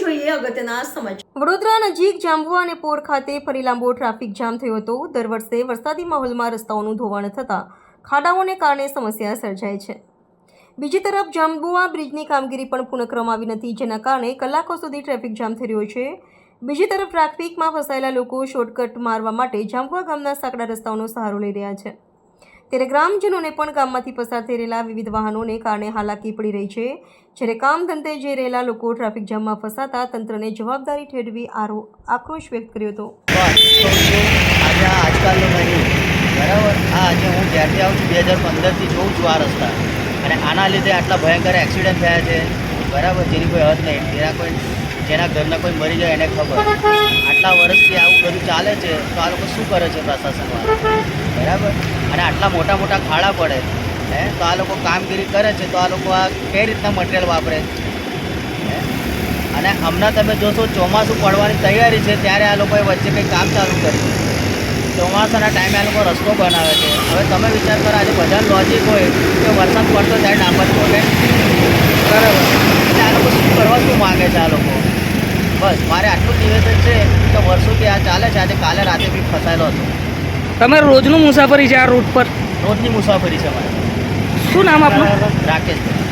જોઈએ અગત્યના સમાચાર. વડોદરા નજીક જાંબુઆ અને પોર ખાતે ફરી લાંબો ટ્રાફિક જામ થયો હતો. દર વર્ષે વરસાદી માહોલમાં રસ્તાઓનું ધોવાણ થતાં ખાડાઓને કારણે સમસ્યા સર્જાય છે. બીજી તરફ જાંબુઆ બ્રિજની કામગીરી પણ પૂર્ણ કરવામાં આવી નથી, જેના કારણે કલાકો સુધી ટ્રાફિક જામ થઈ રહ્યો છે. બીજી તરફ ટ્રાફિકમાં ફસાયેલા લોકો શોર્ટકટ મારવા માટે જાંબુઆ ગામના સાંકડા રસ્તાઓનો સહારો લઈ રહ્યા છે. ત્યારે ગ્રામજનોને પણ ગામમાંથી પસાર થઈ રહેલા વિવિધ વાહનોને કારણે હાલાકી પડી રહી છે. જ્યારે કામ ધંધે જઈ રહેલા લોકો ટ્રાફિક જામમાં ફસાતા તંત્રને જવાબદારી ઠેરવી આરો, આક્રોશ વ્યક્ત કર્યો હતો. આજે આજકાલનું નહીં બરાબર? આ આજે હું જ્યારથી આવું છું, બે હજાર પંદરથી જોઉં છું આ રસ્તા. અને આના લીધે આટલા ભયંકર એક્સિડન્ટ થયા છે. બરાબર? જેની કોઈ હદ નહીં. જેના કોઈ, જેના ઘરના કોઈ મરી જાય એને ખબર. આટલા વર્ષથી આવું બધું ચાલે છે, તો આ લોકો શું કરે છે પ્રશાસનવાળા બરાબર? અને આટલા મોટા મોટા ખાડા પડે, હે? તો આ લોકો કામગીરી કરે છે, તો આ લોકો આ કઈ રીતના મટીરિયલ વાપરે છે? અને હમણાં તમે જોશો, ચોમાસું પડવાની તૈયારી છે, ત્યારે આ લોકોએ વચ્ચે કંઈ કામ ચાલુ કર્યું. ચોમાસાના ટાઈમે આ લોકો રસ્તો બનાવે છે. હવે તમે વિચાર કરો, આજે બધા લોજિક હોય કે વરસાદ પડતો ત્યારે ડામર છોડે બરાબર? એટલે આ લોકો શું કરવા શું માગે છે આ લોકો? બસ, મારે આટલું નિવેદન છે કે વર્ષોથી આ ચાલે છે, આજે કાલે રાતે બી ફસાયેલો હતો. તમારે રોજનું મુસાફરી છે આ રૂટ પર? રોજની મુસાફરી છે અમારે. શું નામ આપનું? રાકેશભાઈ